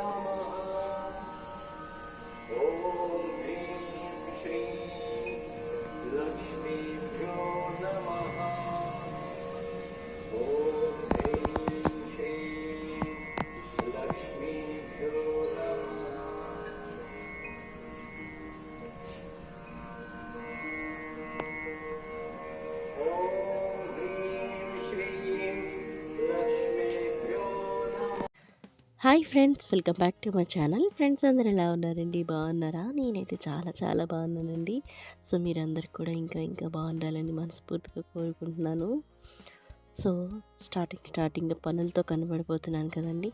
Obama. Hi friends welcome back to my channel. Friends అందరు ఎలా ఉన్నారండి? బాగున్నారా? నేనైతే చాలా చాలా బాగున్నానండి. సో మీరందరు కూడా ఇంకా ఇంకా బాగుండాలని మనస్ఫూర్తిగా కోరుకుంటున్నాను. సో స్టార్టింగ్ స్టార్టింగ్ పనులతో కనబడిపోతున్నాను కదండి.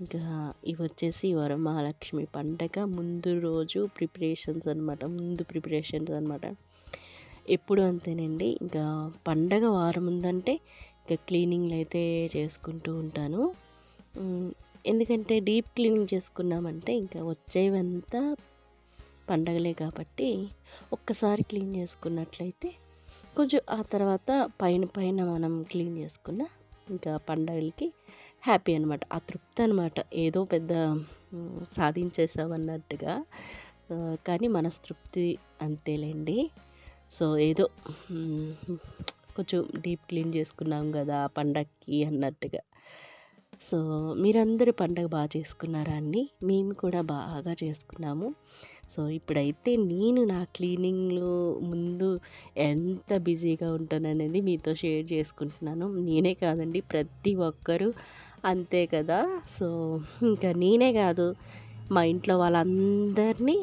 ఇంకా ఇవి వచ్చేసి వరమహాలక్ష్మి పండగ. ముందు రోజు ప్రిపరేషన్స్ అనమాట ముందు ప్రిపరేషన్స్ అనమాట ఎప్పుడు అంతేనండి. ఇంకా పండగ వారం ఉందంటే ఇంకా క్లీనింగ్లు అయితే చేసుకుంటూ ఉంటాను. ఎందుకంటే డీప్ క్లీనింగ్ చేసుకున్నామంటే ఇంకా వచ్చేవంతా పండగలే కాబట్టి ఒక్కసారి క్లీన్ చేసుకున్నట్లయితే కొంచెం ఆ తర్వాత పైన పైన మనం క్లీన్ చేసుకున్న ఇంకా పండగలకి హ్యాపీ అనమాట ఆ తృప్తి అనమాట ఏదో పెద్ద సాధించేసామన్నట్టుగా కానీ మనస్తృప్తి అంతేలేండి. సో ఏదో కొంచెం డీప్ క్లీన్ చేసుకున్నాం కదా పండక్కి అన్నట్టుగా. సో మీరందరూ పండగ బాగా చేసుకున్నారా అండి? మేము కూడా బాగా చేసుకున్నాము. సో ఇప్పుడైతే నేను నా క్లీనింగ్లో ముందు ఎంత బిజీగా ఉంటాననేది మీతో షేర్ చేసుకుంటున్నాను. నేనే కాదండి ప్రతి ఒక్కరూ అంతే కదా! సో ఇంకా నేనే కాదు మా ఇంట్లో వాళ్ళందరినీ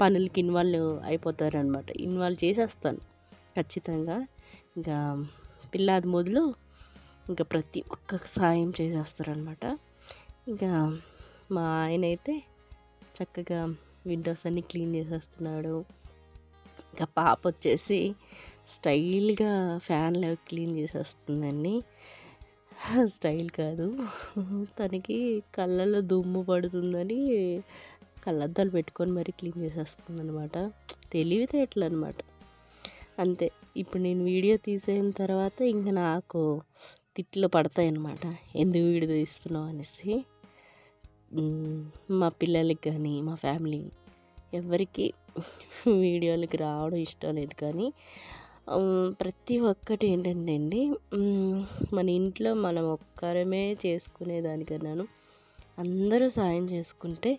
పనులకి ఇన్వాల్వ్ అయిపోతారనమాట ఇన్వాల్వ్ చేసేస్తాను ఖచ్చితంగా. ఇంకా పిల్లాది మొదలు ఇంకా ప్రతి ఒక్క సాయం చేసేస్తారనమాట ఇంకా మా ఆయన అయితే చక్కగా విండోస్ అన్నీ క్లీన్ చేసేస్తున్నాడు. ఇంకా పాప వచ్చేసి స్టైల్గా ఫ్యాన్లో క్లీన్ చేసేస్తుందండి. స్టైల్ కాదు. తనకి కళ్ళలో దుమ్ము పడుతుందని కళ్ళద్దాలు పెట్టుకొని మరీ క్లీన్ చేసేస్తుంది అనమాట తెలివితేటలు అనమాట అంతే. ఇప్పుడు నేను వీడియో తీసిన తర్వాత ఇంకా నాకు తిట్లు పడతాయి అన్నమాట ఎందుకు వీడియో తీస్తున్నావు అనేసి మా పిల్లలకి కానీ మా ఫ్యామిలీ ఎవరికి వీడియోలకి రావడం ఇష్టం లేదు కానీ ప్రతి ఒక్కటి ఏంటంటే అండి మన ఇంట్లో మనం ఒక్కరమే చేసుకునేదానికన్నాను అందరూ సాయం చేసుకుంటే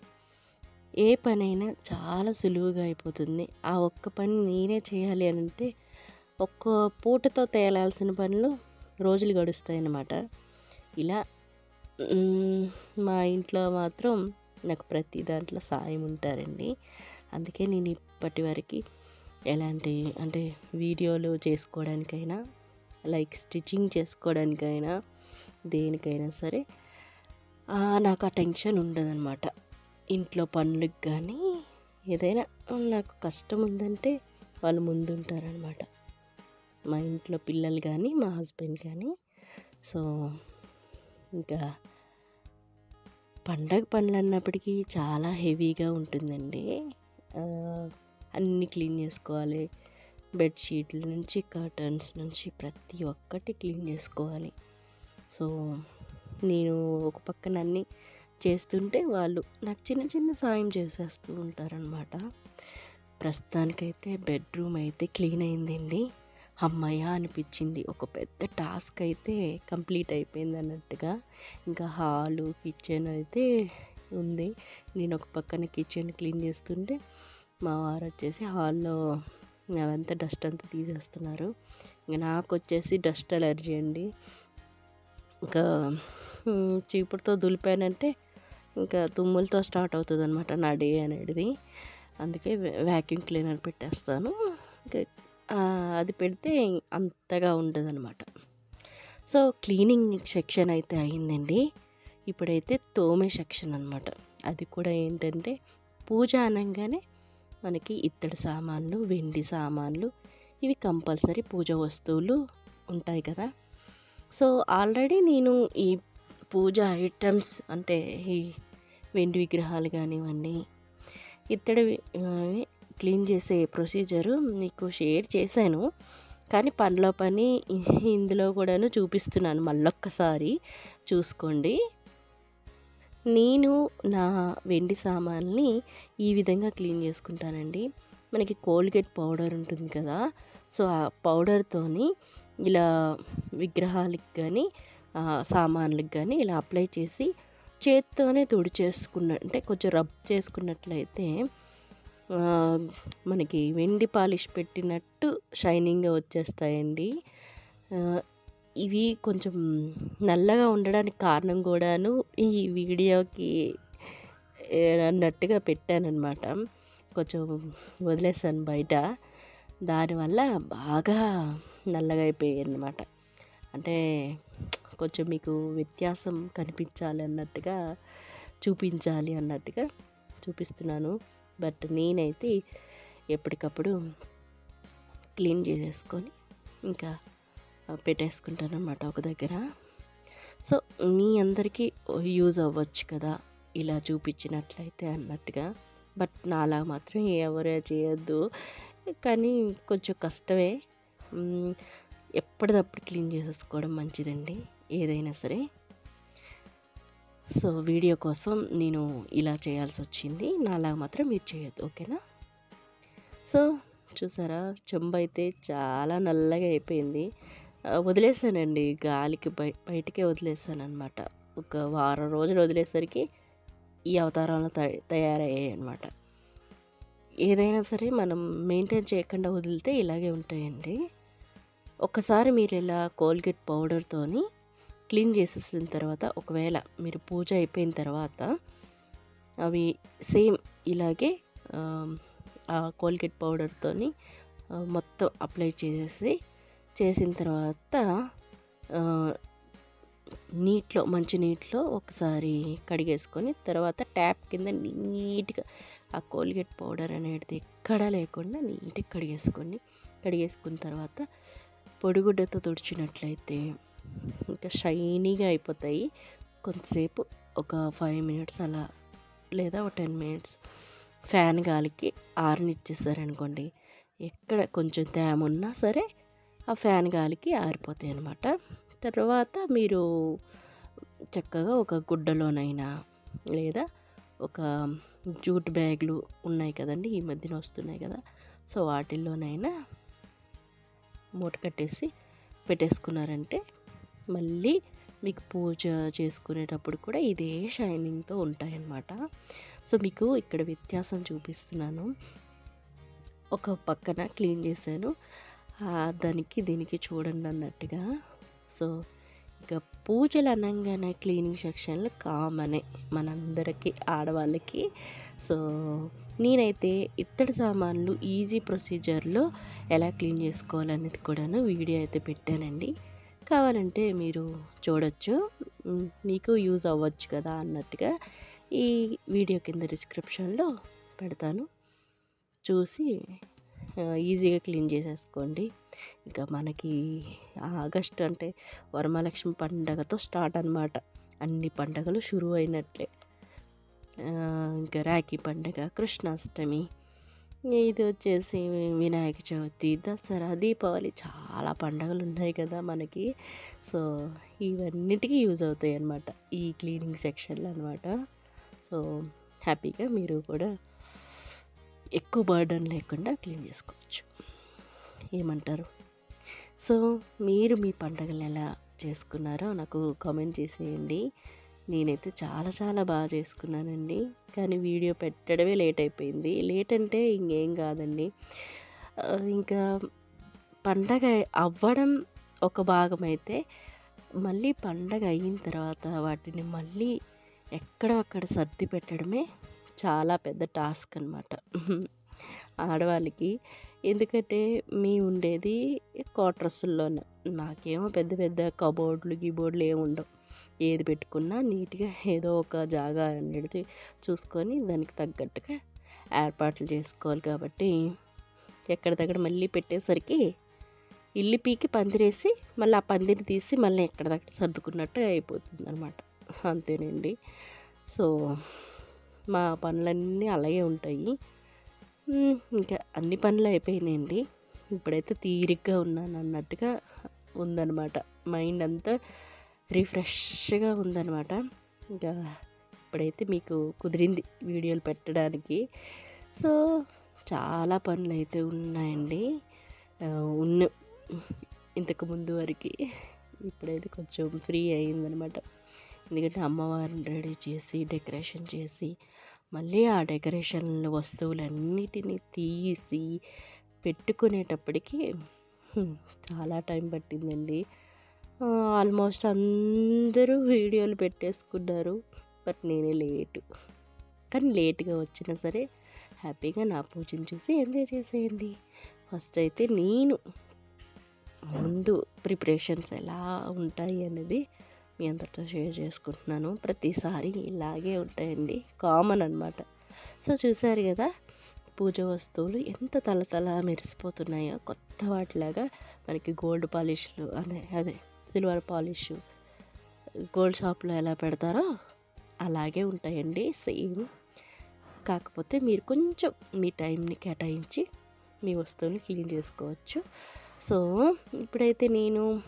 ఏ పనైనా చాలా సులువుగా అయిపోతుంది. ఆ ఒక్క పని నేనే చేయాలి అని అంటే ఒక్క పూటతో తేలాల్సిన పనులు రోజులు గడుస్తాయి అన్నమాట ఇలా మా ఇంట్లో మాత్రం నాకు ప్రతి దాంట్లో సాయం ఉంటారండి. అందుకే నేను ఇప్పటి వరకు ఎలాంటి అంటే వీడియోలు చేసుకోవడానికైనా లైక్ స్టిచ్చింగ్ చేసుకోవడానికైనా దేనికైనా సరే నాకు ఆ టెన్షన్ ఉండదన్నమాట. ఇంట్లో పనులకు కానీ ఏదైనా నాకు కష్టం ఉందంటే వాళ్ళు ముందుంటారనమాట మా ఇంట్లో పిల్లలు కానీ మా హస్బెండ్ కానీ సో ఇంకా పండగ పనులు అన్నప్పటికీ చాలా హెవీగా ఉంటుందండి. అన్నీ క్లీన్ చేసుకోవాలి. బెడ్షీట్ల నుంచి కర్టన్స్ నుంచి ప్రతి ఒక్కటి క్లీన్ చేసుకోవాలి. సో నేను ఒక పక్కన అన్నీ చేస్తుంటే వాళ్ళు నాకు చిన్న చిన్న సాయం చేసేస్తూ ఉంటారనమాట ప్రస్తుతానికైతే బెడ్రూమ్ అయితే క్లీన్ అయిందండి. అమ్మయ్య అనిపించింది. ఒక పెద్ద టాస్క్ అయితే కంప్లీట్ అయిపోయింది అన్నట్టుగా. ఇంకా హాలు కిచెన్ అయితే ఉంది. నేను ఒక పక్కన కిచెన్ క్లీన్ చేస్తుంటే మా వారు వచ్చేసి హాల్లో అవంతా డస్ట్ అంతా తీసేస్తున్నారు. ఇంకా నాకు వచ్చేసి డస్ట్ అలర్జీ అండి. ఇంకా చీపుడుతో దులిపానంటే ఇంకా తుమ్ములతో స్టార్ట్ అవుతుంది అనమాట నా డే అనేది. అందుకే వ్యాక్యూమ్ క్లీనర్ పెట్టేస్తాను. ఇంకా అది పెడితే అంతగా ఉండదనమాట సో క్లీనింగ్ సెక్షన్ అయితే అయిందండి. ఇప్పుడైతే తోమే సెక్షన్ అనమాట అది కూడా ఏంటంటే పూజ అనగానే మనకి ఇత్తడి సామాన్లు వెండి సామాన్లు ఇవి కంపల్సరీ పూజ వస్తువులు ఉంటాయి కదా. సో ఆల్రెడీ నేను ఈ పూజ ఐటమ్స్ అంటే ఈ వెండి విగ్రహాలు కానివ్వండి ఇత్తడి క్లీన్ చేసే ప్రొసీజరు మీకు షేర్ చేశాను. కానీ పనిలో పని ఇందులో కూడాను చూపిస్తున్నాను మళ్ళొక్కసారి. చూసుకోండి. నేను నా వెండి సామాన్ని ఈ విధంగా క్లీన్ చేసుకుంటానండి. మనకి కోల్గేట్ పౌడర్ ఉంటుంది కదా సో ఆ పౌడర్తోని ఇలా విగ్రహాలకి కానీ సామాన్లకు కానీ ఇలా అప్లై చేసి చేత్తోనే తుడిచేసుకున్న అంటే కొంచెం రబ్ చేసుకున్నట్లయితే మనకి వెండి పాలిష్ పెట్టినట్టు షైనింగ్గా వచ్చేస్తాయండి. ఇవి కొంచెం నల్లగా ఉండడానికి కారణం కూడాను ఈ వీడియోకి అన్నట్టుగా పెట్టానమాట కొంచెం వదిలేసాను బయట. దానివల్ల బాగా నల్లగా అయిపోయాయి అన్నమాట అంటే కొంచెం మీకు వ్యత్యాసం కనిపించాలి అన్నట్టుగా చూపించాలి అన్నట్టుగా చూపిస్తున్నాను. బట్ నేనైతే ఎప్పటికప్పుడు క్లీన్ చేసేసుకొని ఇంకా పెట్టేసుకుంటాను అన్నమాట ఒక దగ్గర. సో మీ అందరికీ యూజ్ అవ్వచ్చు కదా ఇలా చూపించినట్లయితే అన్నట్టుగా. బట్ నాలా మాత్రం ఎవరే చేయొద్దు. కానీ కొంచెం కష్టమే. ఎప్పటిదప్పుడు క్లీన్ చేసేసుకోవడం మంచిదండి ఏదైనా సరే. సో వీడియో కోసం నేను ఇలా చేయాల్సి వచ్చింది. నాలాగా మాత్రం మీరు చేయొద్దు ఓకేనా? సో చూసారా చెంబు అయితే చాలా నల్లగా అయిపోయింది. వదిలేసానండి గాలికి బయ బయటకే వదిలేసాను అనమాట ఒక వారం రోజులు వదిలేసరికి ఈ అవతారంలో తయారయ్యాయి అనమాట ఏదైనా సరే మనం మెయింటైన్ చేయకుండా వదిలితే ఇలాగే ఉంటాయండి. ఒకసారి మీరు ఇలా కోల్గేట్ పౌడర్తోని క్లీన్ చేసేసిన తర్వాత ఒకవేళ మీరు పూజ అయిపోయిన తర్వాత అవి సేమ్ ఇలాగే ఆ కోల్గేట్ పౌడర్తోని మొత్తం అప్లై చేసేసి చేసిన తర్వాత నీటిలో మంచి నీటిలో ఒకసారి కడిగేసుకొని తర్వాత ట్యాప్ కింద నీట్గా ఆ కోల్గేట్ పౌడర్ అనేది ఎక్కడా లేకుండా నీట్గా కడిగేసుకోండి కడిగేసుకున్న తర్వాత పొడిగుడ్డతో తుడిచినట్లయితే ఇంకా షైనీగా అయిపోతాయి. కొంతసేపు ఒక ఫైవ్ మినిట్స్ అలా లేదా ఒక టెన్ మినిట్స్ ఫ్యాన్ గాలికి ఆరనిచ్చేసారనుకోండి ఎక్కడ కొంచెం తేమ ఉన్నా సరే ఆ ఫ్యాన్ గాలికి ఆరిపోతాయి అనమాట తర్వాత మీరు చక్కగా ఒక గుడ్డలోనైనా లేదా ఒక జూట్ బ్యాగులు ఉన్నాయి కదండి ఈ మధ్యన వస్తున్నాయి కదా సో వాటిల్లోనైనా మూట కట్టేసి పెట్టేసుకున్నారంటే మళ్ళీ మీకు పూజ చేసుకునేటప్పుడు కూడా ఇదే షైనింగ్తో ఉంటాయన్నమాట. సో మీకు ఇక్కడ వ్యత్యాసం చూపిస్తున్నాను. ఒక పక్కన క్లీన్ చేశాను. దానికి దీనికి చూడండి అన్నట్టుగా. సో ఇంకా పూజలు అనగానే క్లీనింగ్ సెక్షన్లు కామనే మనందరికీ ఆడవాళ్ళకి. సో నేనైతే ఇత్తడి సామాన్లు ఈజీ ప్రొసీజర్లో ఎలా క్లీన్ చేసుకోవాలనేది కూడాను వీడియో అయితే పెట్టానండి. కావాలంటే మీరు చూడొచ్చు. మీకు యూజ్ అవ్వచ్చు కదా అన్నట్టుగా ఈ వీడియో కింద డిస్క్రిప్షన్లో పెడతాను. చూసి ఈజీగా క్లీన్ చేసేసుకోండి. ఇంకా మనకి ఆగస్ట్ అంటే వరమహాలక్ష్మి పండగతో స్టార్ట్ అనమాట అన్ని పండగలు షురు అయినట్లే. ఇంకా రాఖీ పండగ కృష్ణాష్టమి ఇది వచ్చేసి వినాయక చవితి దసరా దీపావళి చాలా పండగలు ఉన్నాయి కదా మనకి. సో ఇవన్నిటికీ యూజ్ అవుతాయి అన్నమాట. ఈ క్లీనింగ్ సెక్షన్లు అనమాట సో హ్యాపీగా మీరు కూడా ఎక్కువ బర్డన్ లేకుండా క్లీన్ చేసుకోవచ్చు. ఏమంటారు? సో మీరు మీ పండగలు ఎలా చేసుకున్నారో నాకు కామెంట్ చేసేయండి. నేనైతే చాలా చాలా బాగా చేసుకున్నానండి. కానీ వీడియో పెట్టడమే లేట్ అయిపోయింది. లేట్ అంటే ఇంకేం కాదండి. ఇంకా పండగ అవ్వడం ఒక భాగం అయితే మళ్ళీ పండగ అయిన తర్వాత వాటిని మళ్ళీ ఎక్కడక్కడ సర్ది పెట్టడమే చాలా పెద్ద టాస్క్ అనమాట ఆడవాళ్ళకి. ఎందుకంటే మీ ఉండేది క్వార్టర్స్లోనే. నాకేమో పెద్ద పెద్ద కబోర్డ్లు గిబోర్డ్లు ఏమి ఉండవు. ఏది పెట్టుకున్నా నీట్గా ఏదో ఒక జాగా అనేది చూసుకొని దానికి తగ్గట్టుగా ఏర్పాట్లు చేసుకోవాలి కాబట్టి ఎక్కడిదక్కడ మళ్ళీ పెట్టేసరికి ఇల్లు పీకి పందిరేసి మళ్ళీ ఆ పందిరి తీసి మళ్ళీ ఎక్కడిదక్కడ సర్దుకున్నట్టు అయిపోతుంది అనమాట అంతేనండి. సో మా పనులన్నీ అలాగే ఉంటాయి. ఇంకా అన్ని పనులు అయిపోయినాయండి. ఇప్పుడైతే తీరిగ్గా ఉన్నాను అన్నట్టుగా ఉందన్నమాట. మైండ్ అంతా రిఫ్రెష్గా ఉందన్నమాట. ఇంకా ఇప్పుడైతే మీకు కుదిరింది వీడియోలు పెట్టడానికి. సో చాలా పనులు అయితే ఉన్నాయండి ఉన్న ఇంతకు ముందు వరకు ఇప్పుడైతే కొంచెం ఫ్రీ అయిందనమాట ఎందుకంటే అమ్మవారిని రెడీ చేసి డెకరేషన్ చేసి మళ్ళీ ఆ డెకరేషన్ వస్తువులన్నిటినీ తీసి పెట్టుకునేటప్పటికి చాలా టైం పట్టిందండి. ఆల్మోస్ట్ అందరూ వీడియోలు పెట్టేసుకున్నారు. బట్ నేనే లేటు. కానీ లేట్గా వచ్చినా సరే హ్యాపీగా నా పూజను చూసి ఎంజాయ్ చేసేయండి. ఫస్ట్ అయితే నేను ముందు ప్రిపరేషన్స్ ఎలా ఉంటాయి అనేది మీ అందరితో షేర్ చేసుకుంటున్నాను. ప్రతిసారి ఇలాగే ఉంటాయండి. కామన్ అనమాట సో చూసారు కదా పూజ వస్తువులు ఎంత తలతల మెరిసిపోతున్నాయో కొత్త వాటిలాగా మనకి గోల్డ్ పాలిష్లు అనే అదే సిల్వర్ పాలిష్ గోల్డ్ షాప్లో ఎలా పెడతారో అలాగే ఉంటాయండి సేమ్. కాకపోతే మీరు కొంచెం మీ టైంని కేటాయించి మీ వస్తువుని క్లీన్ చేసుకోవచ్చు. సో ఇప్పుడైతే నేను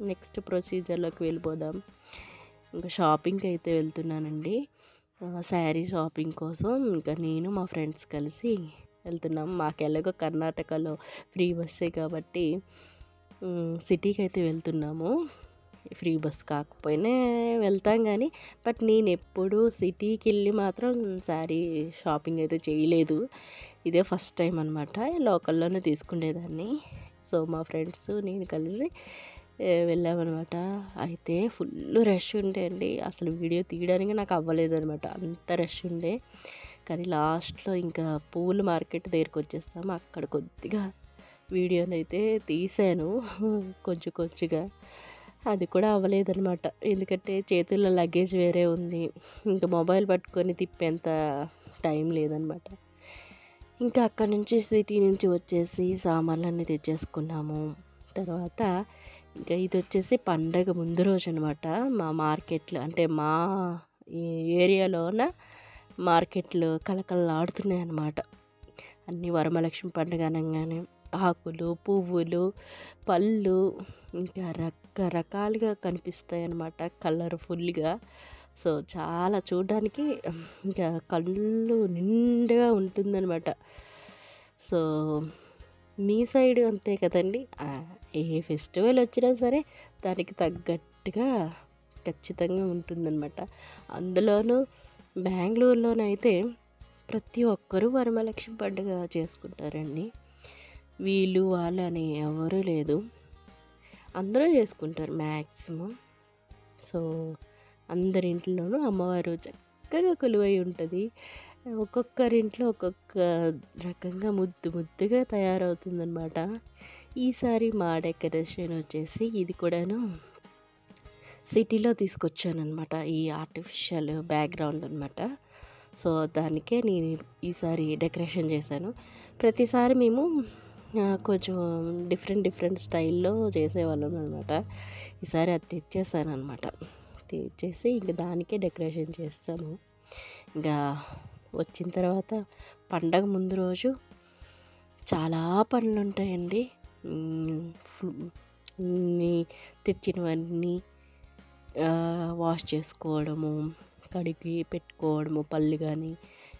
నెక్స్ట్ ప్రొసీజర్లోకి వెళ్ళిపోదాం. ఇంకా షాపింగ్కి అయితే వెళ్తున్నానండి. శారీ షాపింగ్ కోసం ఇంకా నేను మా ఫ్రెండ్స్ కలిసి వెళ్తున్నాం. మాకు ఎలాగో కర్ణాటకలో ఫ్రీ బస్సే కాబట్టి సిటీకి అయితే వెళ్తున్నాము. ఫ్రీ బస్ కాకపోయినా వెళ్తాం కానీ బట్ నేను ఎప్పుడు సిటీకి వెళ్ళి మాత్రం శారీ షాపింగ్ అయితే చేయలేదు. ఇదే ఫస్ట్ టైం అనమాట లోకల్లోనే తీసుకునేదాన్ని సో మా ఫ్రెండ్స్ నేను కలిసి వెళ్ళామన్నమాట. అయితే ఫుల్ రష్ ఉండే అండి. అసలు వీడియో తీయడానికి నాకు అవ్వలేదు అనమాట అంత రష్ ఉండే. కానీ లాస్ట్లో ఇంకా పూల మార్కెట్ దగ్గరికి వచ్చేస్తాము అక్కడ కొద్దిగా వీడియోని అయితే తీసాను కొంచెం కొంచెంగా. అది కూడా అవ్వలేదన్నమాట. ఎందుకంటే చేతుల్లో లగేజ్ వేరే ఉంది. ఇంకా మొబైల్ పట్టుకొని తిప్పేంత టైం లేదనమాట ఇంకా అక్కడి నుంచి సిటీ నుంచి వచ్చేసి సామాన్లన్నీ తెచ్చేసుకున్నాము. తర్వాత ఇంకా ఇది వచ్చేసి పండగ ముందు రోజు అనమాట మా మార్కెట్లో అంటే మా ఈ ఏరియాలోన మార్కెట్లు కలకలలాడుతున్నాయి అన్నమాట అన్ని వరమలక్ష్మి పండుగ అనగానే. ఆకులు పువ్వులు పళ్ళు ఇంకా రకరకాలుగా కనిపిస్తాయి అన్నమాట కలర్ఫుల్గా. సో చాలా చూడడానికి ఇంకా కళ్ళు నిండుగా ఉంటుందన్నమాట. సో మీ సైడ్ అంతే కదండి. ఏ ఫెస్టివల్ వచ్చినా సరే దానికి తగ్గట్టుగా ఖచ్చితంగా ఉంటుందన్నమాట. అందులోనూ బెంగళూరులోనైతే ప్రతి ఒక్కరూ వరమలక్ష్మి పండుగ చేసుకుంటారండి. వీళ్ళు వాళ్ళని ఎవరూ లేదు. అందరూ చేసుకుంటారు మ్యాక్సిమం సో అందరి ఇంట్లోనూ అమ్మవారు చక్కగా కొలువై ఉంటుంది. ఒక్కొక్కరింట్లో ఒక్కొక్క రకంగా ముద్దు ముద్దుగా తయారవుతుందన్నమాట. ఈసారి మా డెకరేషన్ వచ్చేసి ఇది కూడాను సిటీలో తీసుకొచ్చానమాట ఈ ఆర్టిఫిషియల్ బ్యాక్గ్రౌండ్ అనమాట సో దానికే నేను ఈసారి డెకరేషన్ చేశాను. ప్రతిసారి మేము కొంచెం డిఫరెంట్ డిఫరెంట్ స్టైల్లో చేసేవాళ్ళం అనమాట ఈసారి అది తెచ్చేసాను అనమాట తెచ్చేసి ఇంక దానికే డెకరేషన్ చేస్తాను ఇంకా వచ్చిన తర్వాత పండగ ముందు రోజు చాలా పనులు ఉంటాయండి అన్నీ తెచ్చినవన్నీ వాష్ చేసుకోవడము కడిగి పెట్టుకోవడము పళ్ళు కానీ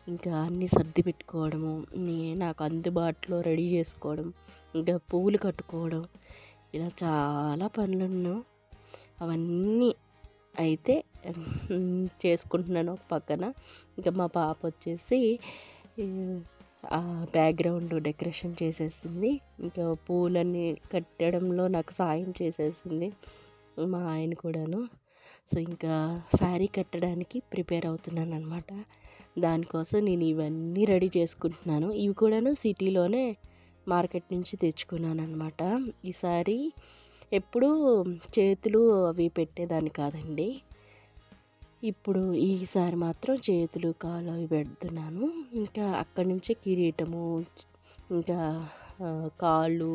ఇంకా అన్నీ సర్ది పెట్టుకోవడము నే- నాకు అందుబాటులో రెడీ చేసుకోవడం ఇంకా పువ్వులు కట్టుకోవడం ఇలా చాలా పనులను అవన్నీ అయితే చేసుకుంటున్నాను ఒక పక్కన. ఇంకా మా పాప వచ్చేసి ఆ బ్యాక్గ్రౌండ్ డెకరేషన్ చేసేసింది. ఇంకా పూలన్నీ కట్టడంలో నాకు సాయం చేసేసింది మా ఆయన కూడాను. సో ఇంకా శారీ కట్టడానికి ప్రిపేర్ అవుతున్నాను అనమాట దానికోసం నేను ఇవన్నీ రెడీ చేసుకుంటున్నాను. ఇవి కూడాను సిటీలోనే మార్కెట్ నుంచి తెచ్చుకున్నాను అనమాట ఈసారి ఎప్పుడూ చేతులు అవి పెట్టేదాన్ని కాదండి. ఇప్పుడు ఈసారి మాత్రం చేతులు కాలు అవి పెడుతున్నాను. ఇంకా అక్కడి నుంచే కిరీటము ఇంకా కాళ్ళు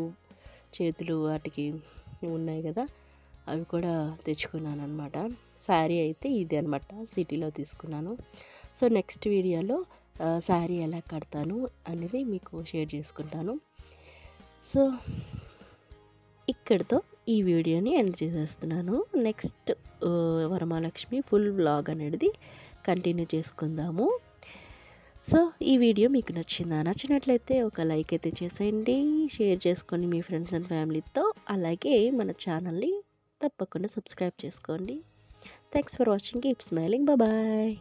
చేతులు వాటికి ఉన్నాయి కదా అవి కూడా తెచ్చుకున్నాను అనమాట శారీ అయితే ఇది అనమాట సిటీలో తీసుకున్నాను. సో నెక్స్ట్ వీడియోలో శారీ ఎలా కడతాను అనేది మీకు షేర్ చేసుకుంటాను. సో ఇక్కడితో ఈ వీడియోని ఎండ్ చేసేస్తున్నాను. నెక్స్ట్ వరమహాలక్ష్మి ఫుల్ వ్లాగ్ అనేది కంటిన్యూ చేసుకుందాము. సో ఈ వీడియో మీకు నచ్చిందా? నచ్చినట్లయితే ఒక లైక్ అయితే చేసేయండి. షేర్ చేసుకోండి మీ ఫ్రెండ్స్ అండ్ ఫ్యామిలీతో అలాగే మన ఛానల్ని తప్పకుండా సబ్స్క్రైబ్ చేసుకోండి. Thanks for watching. Keep smiling. Bye.